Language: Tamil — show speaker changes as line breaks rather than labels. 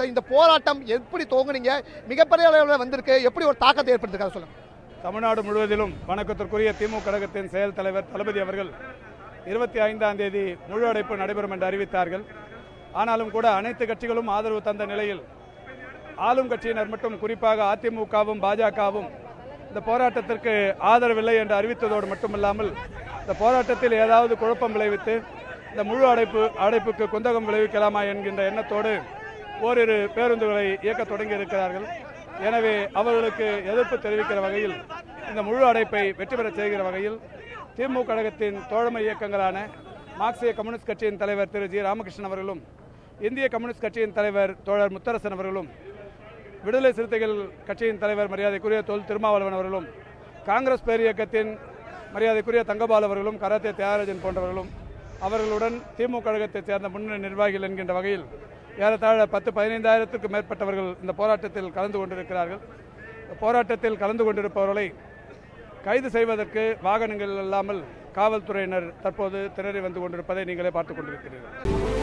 சார் இந்த போராட்டம் எப்படி தோங்குனீங்க மிகப்பெரிய அளவில் வந்திருக்கு. எப்படி ஒரு தாக்கத்தை ஏற்படுத்திருக்காரு சொல்லுங்க.
தமிழ்நாடு முழுவதிலும் வணக்கத்திற்குரிய திமுக கழகத்தின் செயல் தலைவர் தளபதி அவர்கள் இருபத்தி ஐந்தாம் தேதி முழு அடைப்பு நடைபெறும் என்று அறிவித்தார்கள். ஆனாலும் கூட அனைத்து கட்சிகளும் ஆதரவு தந்த நிலையில் ஆளும் கட்சியினர் மட்டும் குறிப்பாக அதிமுகவும் பாஜகவும் இந்த போராட்டத்திற்கு ஆதரவில்லை என்று அறிவித்ததோடு மட்டுமில்லாமல் இந்த போராட்டத்தில் ஏதாவது குழப்பம் விளைவித்து இந்த முழு அடைப்பு அடைப்புக்கு குந்தகம் விளைவிக்கலாமா என்கின்ற எண்ணத்தோடு ஓரிரு பேருந்துகளை இயக்க தொடங்கி இருக்கிறார்கள் எனவே அவர்களுக்கு எதிர்ப்பு தெரிவிக்கிற வகையில் இந்த முழு அடைப்பை வெற்றி பெறச் செய்கிற வகையில் திமுக கழகத்தின் தோழமை இயக்கங்களான மார்க்சிய கம்யூனிஸ்ட் கட்சியின் தலைவர் திரு ஜி ராமகிருஷ்ணன் அவர்களும் இந்திய கம்யூனிஸ்ட் கட்சியின் தலைவர் தோழர் முத்தரசன் அவர்களும் விடுதலை சிறுத்தைகள் கட்சியின் தலைவர் மரியாதைக்குரிய தொல் திருமாவளவன் அவர்களும் காங்கிரஸ் பேரியக்கத்தின் மரியாதைக்குரிய தங்கபால் அவர்களும் கராத்தே தியாகராஜன் போன்றவர்களும் அவர்களுடன் திமுக கழகத்தைச் சேர்ந்த முன்னணி நிர்வாகிகள் என்கின்ற வகையில் ஏறத்தாழ பத்து பதினைந்தாயிரத்துக்கு மேற்பட்டவர்கள் இந்த போராட்டத்தில் கலந்து கொண்டிருக்கிறார்கள். போராட்டத்தில் கலந்து கொண்டிருப்பவர்களை கைது செய்வதற்கு வாகனங்கள் இல்லாமல் காவல்துறையினர் தற்போது திணறி வந்து கொண்டிருப்பதை நீங்களே பார்த்துக் கொண்டிருக்கிறீர்கள்.